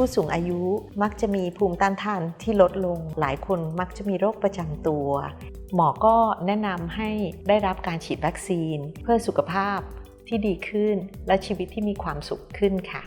ผู้สูงอายุมักจะมีภูมิต้านทานที่ลดลง หลายคนมักจะมีโรคประจำตัว หมอก็แนะนำให้ได้รับการฉีดวัคซีน เพื่อสุขภาพที่ดีขึ้น และชีวิตที่มีความสุขขึ้นค่ะ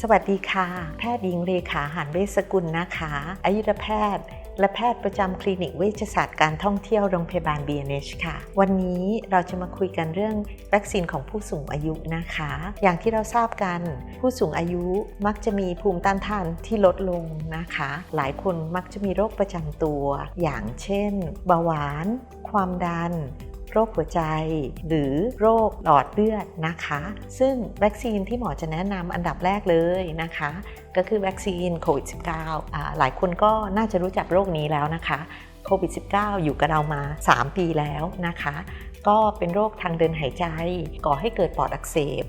สวัสดีค่ะ แพทย์หญิงเลขาหานเวสกุลนะคะ อายุรแพทย์ และแพทย์ประจำคลินิกเวชศาสตร์การท่องเที่ยวโรงพยาบาล BNH ค่ะ วันนี้เราจะมาคุยกันเรื่องวัคซีนของผู้สูงอายุนะคะ อย่างที่เราทราบกันผู้สูงอายุมักจะมีภูมิต้านทานที่ลดลงนะคะ หลายคนมักจะมีโรคประจำตัว อย่างเช่นเบาหวาน ความดัน โรคหัวใจ หรือโรคหลอดเลือดนะคะ ซึ่งวัคซีนที่หมอจะแนะนำอันดับแรกเลยนะคะ ก็คือวัคซีนโควิด -19 อ่าหลายคนก็น่าจะรู้จักโรคนี้แล้วนะคะโควิด -19 อยู่กับเรามา 3 ปีแล้วนะคะ ก็เป็นโรคทางเดินหายใจก่อให้เกิดปอดอักเสบ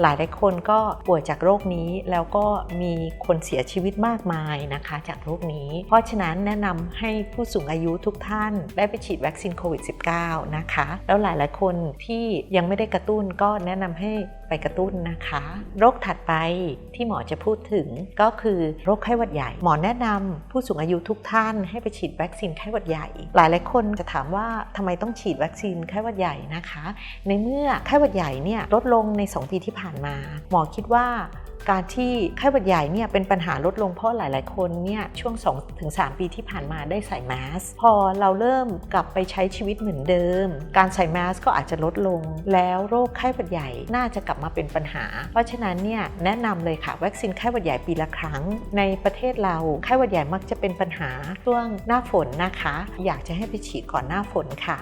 หลายหลายคนก็ป่วยจากโรคนี้แล้วก็มีคนเสียชีวิตมากมายนะคะ จากโรคนี้ เพราะฉะนั้นแนะนำให้ผู้สูงอายุทุกท่านได้ไปฉีดวัคซีนโควิด -19 นะคะ แล้วหลายหลายคนที่ยังไม่ได้กระตุ้นก็แนะนำให้ ไปกระตุ้นนะคะ โรคถัดไปที่หมอจะพูดถึงก็คือโรคไข้หวัดใหญ่ หมอแนะนำผู้สูงอายุทุกท่านให้ไปฉีดวัคซีนไข้หวัดใหญ่ หลายหลายคนจะถามว่าทำไมต้องฉีดวัคซีนไข้หวัดใหญ่นะคะ ในเมื่อไข้หวัดใหญ่เนี่ยลดลงใน 2 ปีที่ผ่านมา หมอคิดว่า การที่ไข้หวัดใหญ่เนี่ยเป็นปัญหาลดลงเพราะหลาย ๆ คนเนี่ยช่วง 2-3 ปีที่ผ่านมาได้ใส่แมสพอเราเริ่มกลับไปใช้ชีวิตเหมือนเดิม การใส่แมสก็อาจจะลดลง แล้วโรคไข้หวัดใหญ่น่าจะกลับมาเป็นปัญหา เพราะฉะนั้นเนี่ยแนะนำเลยค่ะวัคซีนไข้หวัดใหญ่ปีละครั้ง ในประเทศเราไข้หวัดใหญ่มักจะเป็นปัญหาช่วงหน้าฝนนะคะ อยากจะให้ไปฉีดก่อนหน้าฝนค่ะ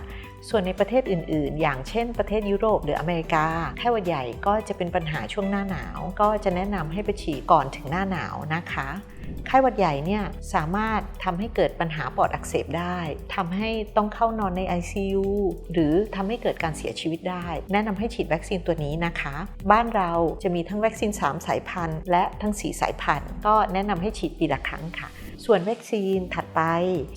ส่วนในประเทศอื่น ๆ อย่างเช่นประเทศยุโรปหรืออเมริกาไข้หวัดใหญ่ก็จะเป็นปัญหาช่วงหน้าหนาว ก็จะแนะนำให้ไปฉีดก่อนถึงหน้าหนาวนะคะไข้หวัดใหญ่เนี่ยสามารถทำให้เกิดปัญหาปอดอักเสบได้ทำให้ต้องเข้านอนใน ICU หรือทำให้เกิดการเสียชีวิตได้ แนะนำให้ฉีดวัคซีนตัวนี้นะคะ บ้านเราจะมีทั้งวัคซีน 3 สายพันธุ์ และทั้ง 4 สายพันธุ์ ก็แนะนำให้ฉีดปีละครั้งค่ะ ส่วนวัคซีนถั ไป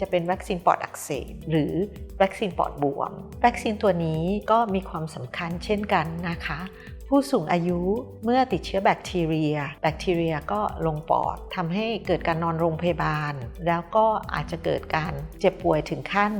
จะเป็นวัคซีนปอดอักเสบหรือวัคซีนปอดบวม วัคซีนตัวนี้ก็มีความสำคัญเช่นกันนะคะ ผู้สูงอายุเมื่อติดเชื้อแบคทีเรีย แบคทีเรียก็ลงปอดทำให้เกิดการนอนโรงพยาบาล แล้วก็อาจจะเกิดการเจ็บป่วยถึงขั้น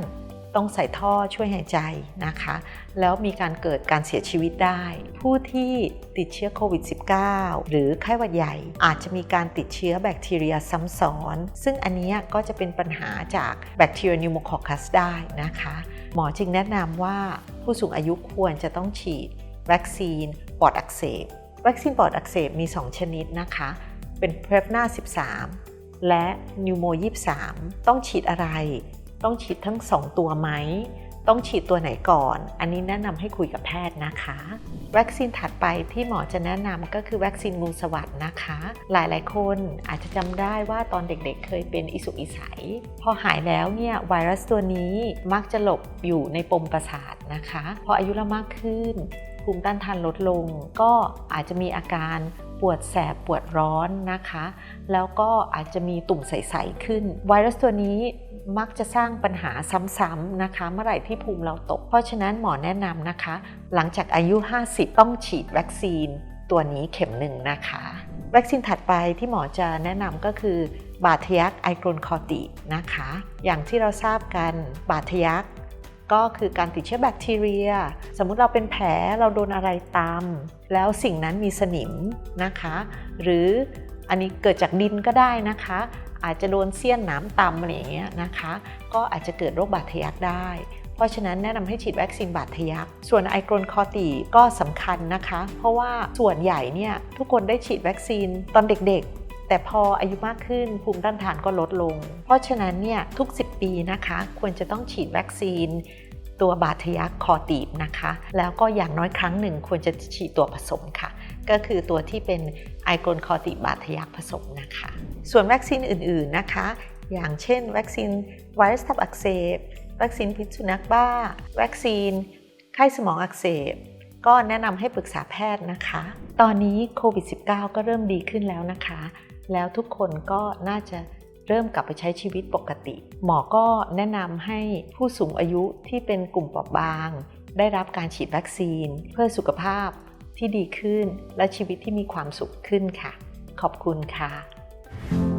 ต้องใส่ท่อช่วยหายใจนะคะ แล้วมีการเกิดการเสียชีวิตได้ ผู้ที่ติดเชื้อโควิด -19 หรือไข้หวัดใหญ่อาจจะมีการติดเชื้อแบคทีเรียซ้ำซ้อน ซึ่งอันนี้ก็จะเป็นปัญหาจากแบคทีเรียนิวโมคอคัสได้นะคะ หมอจึงแนะนำว่าผู้สูงอายุควรจะต้องฉีดวัคซีนปอดอักเสบวัคซีนปอดอักเสบมี 2 ชนิดนะคะ เป็นเพร v นา13 และนิวโม23 ต้องฉีดอะไร ต้องฉีดทั้ง 2 ตัวไหม ต้องฉีดตัวไหนก่อน อันนี้แนะนำให้คุยกับแพทย์นะคะ วัคซีนถัดไปที่หมอจะแนะนำก็คือวัคซีนงูสวัสดนะคะ หลายๆ คนอาจจะจำได้ว่าตอนเด็กๆเคยเป็นอิสุกอิสัย พอหายแล้วเนี่ยไวรัสตัวนี้มักจะหลบอยู่ในปมประสาทนะคะ พออายุเรามากขึ้นภูมิต้านทานลดลง ก็อาจจะมีอาการปวดแสบปวดร้อนนะคะ แล้วก็อาจจะมีตุ่มใส ๆ ขึ้น ไวรัสตัวนี้ มักจะสร้างปัญหาซ้ำๆนะคะ เมื่อไหร่ที่ภูมิเราตก เพราะฉะนั้นหมอแนะนำนะคะ หลังจากอายุ 50 ต้องฉีดวัคซีนตัวนี้เข็มหนึ่งนะคะวัคซีนถัดไปที่หมอจะแนะนำก็คือบาดทะยักไอโกรนคอตินะคะ อย่างที่เราทราบกันบาดทะยักก็คือการติดเชื้อแบคทีเรีย สมมุติเราเป็นแผลเราโดนอะไรตามแล้วสิ่งนั้นมีสนิมนะคะ หรืออันนี้เกิดจากดินก็ได้นะคะ อาจจะโดนเสี้ยนน้ำตำอะไรอย่างเงี้ยนะคะ ก็อาจจะเกิดโรคบาดทะยักได้ เพราะฉะนั้นแนะนำให้ฉีดวัคซีนบาดทะยัก ส่วนไอโกรนคอตีก็สำคัญนะคะ เพราะว่าส่วนใหญ่เนี่ยทุกคนได้ฉีดวัคซีนตอนเด็กๆแต่พออายุมากขึ้นภูมิต้านทานก็ลดลง เพราะฉะนั้นเนี่ยทุก 10 ปีนะคะ ควรจะต้องฉีดวัคซีน ตัวบาดทะยักคอตีบนะคะ แล้วก็อย่างน้อยครั้งหนึ่งควรจะฉีดตัวผสมค่ะ ก็คือตัวที่เป็นไอโกรนคอติบาดทะยักผสมนะคะ ส่วนวัคซีนอื่นๆนะคะ อย่างเช่น วัคซีนไวรัสตับอักเสบ วัคซีนพิษสุนัขบ้า วัคซีนไข้สมองอักเสบ ก็แนะนำให้ปรึกษาแพทย์นะคะ ตอนนี้โควิด -19 ก็เริ่มดีขึ้นแล้วนะคะ แล้วทุกคนก็น่าจะเริ่มกลับไปใช้ชีวิตปกติ หมอก็แนะนำให้ผู้สูงอายุที่เป็นกลุ่มเปราะบาง ได้รับการฉีดวัคซีน เพื่อสุขภาพ ที่ดีขึ้น และชีวิตที่มีความสุขขึ้นค่ะ ขอบคุณค่ะ